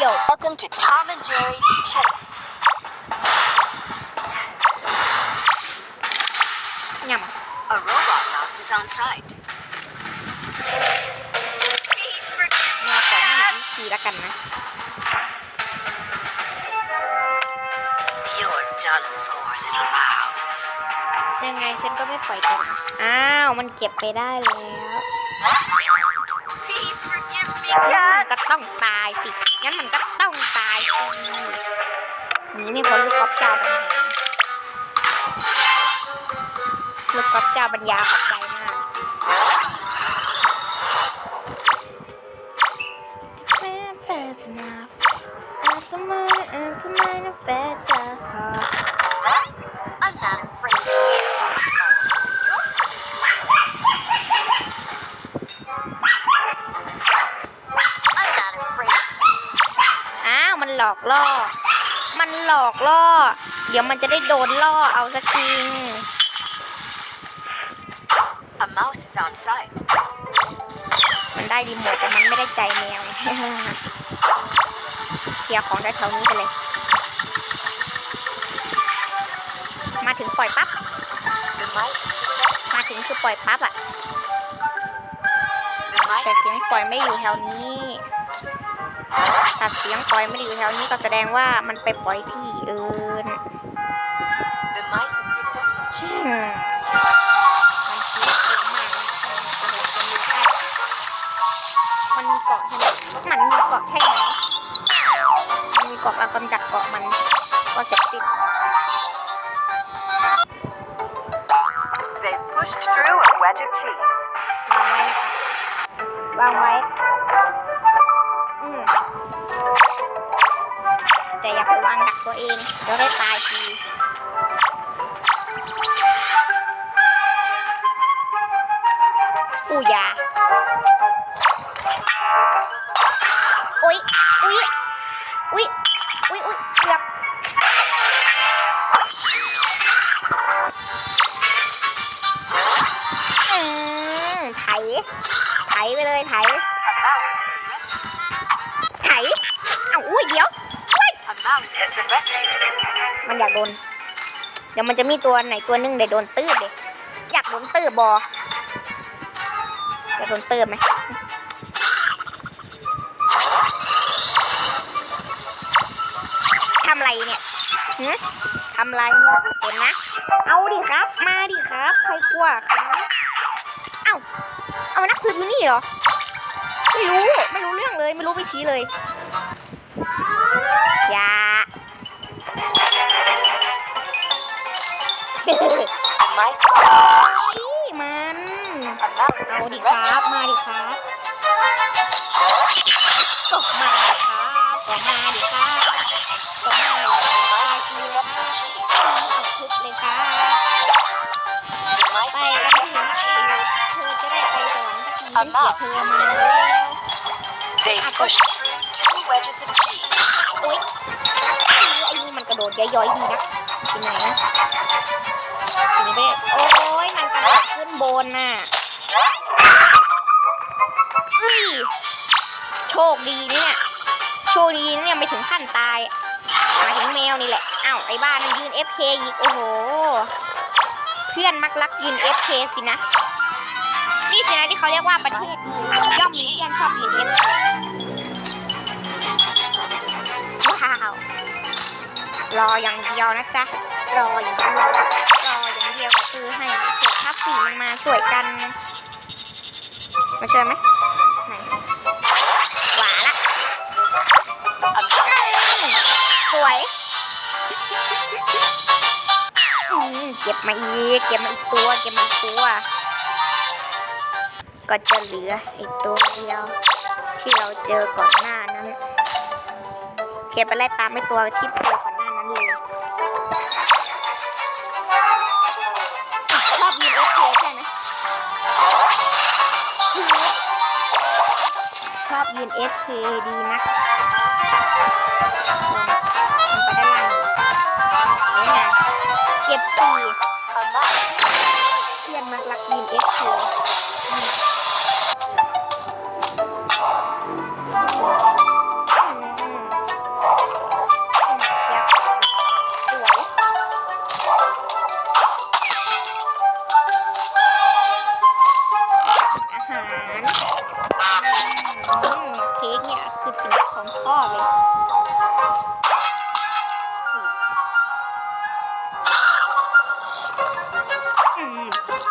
โย Welcome to Tom and Jerry Chase. ย A robot mouse is on site. ำแนวของนี่อีทีละกันนะ You're done for, little mouse. ยังไงฉันก็ไม่ปล่อยตัวนะอ้าว มันเก็บไปได้แล้ว Please forgive me, งั้น cat. มันก็ต้องตายสิ งั้นมันก็ต้องตายสินี่ไม่พ้นลูกกอล์ฟเจ้าปัญหาลูกกอล์ฟเจ้าปัญญาขอบใจมาก หลอกล่อ มันหลอกล่อ เดี๋ยวมันจะได้โดนล่อเอาสักที A mouse is on site. มันได้รีโมทแต่มันไม่ได้ใจแมว เคลียร์ของได้แถวนี้ไปเลย มาถึงปล่อยปั๊บ The mice, มาถึงคือปล่อยปั๊บอะ the แต่ mice, เสียงปล่อยไม่อยู่แถวนี้ ถ้าเสียงปล่อยไม่ได้อยู่แถวนี้ก็แสดงว่ามันไปปล่อยที่อื่น the mice have picked up some อื cheese. มมันคิดเองมากนะมันเลยจะอยู่ใกล้มันมีเกาะใช่ไหมมันมีเกาะใช่ไหมมันมีเกาะเรากำจัดเกาะมันก็เสร็จสิ้น They've pushed through a wedge of cheese. วางไว้ แต่อย่าไปวางดักตัวเองเดี๋ยวได้ตายทีอู้ยาอุ๊ยอุ๊ยอุ๊ยอุ๊ยอุ๊ยเกือบอืมไถไถไปเลยไถ mouse has been rescued. มันอยากโดน เดี๋ยวมันจะมีตัวไหนตัวหนึงเดี๋ยวโดนตื้บเลยอยากโดนตื้บบออยากโดนตื้บไหมทำไรเนี่ยหึทำไรเนี่ยเห็นนะ เอาดิครับ มาดิครับ ใครกลัวครับเอ้า เอานักสืบอยู่นี่เหรอ ไม่รู้ ไม่รู้เรื่องเลย ไม่รู้ไปชี้เลย อย่า ชี้มันเอาดิครับ มาดิครับตกมาครับตกมาดิครับตกมาดิครับทีละชุบเลยครับไปกันนะเธอจะได้ไปสวรรค์สักทีเดี๋ยวเธอมาเลย They pushed through two wedges of cheese. โอ๊ยไอ้นี่มันกระโดดย้อยๆดีนะเป็นไงนะ นี้ไปโอ้ยมันกระโดดขึ้นบนน่ะเอ้ยโชคดีเนี่ย โชคดีเนี่ยไม่ถึงขั้นตายมาถึงแมวนี่แหละอ้าวไอ้บ้านมันยืน FK อีกโอ้โห เพื่อนมักรักยืน FK สินะ นี่สินะที่เขาเรียกว่าประเทศดีย่อมมีเพื่อนชอบยืน FK ว้าว รออย่างเดียวนะจ๊ะ รออย่างเดียว ช่วยกัน มาช่วยไหมไหนหวานละสวยเก็บมาอีก เก็บมาอีกตัว เก็บมาอีกตัว ก็จะเหลืออีกตัวเดียว ที่เราเจอก่อนหน้านั้น เคไปไล่ตามไอ้ตัวที่เจอ ชอบยือฟเคดีนะ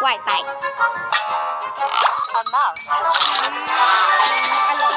ว่ายตาย A mouse has been อร่อย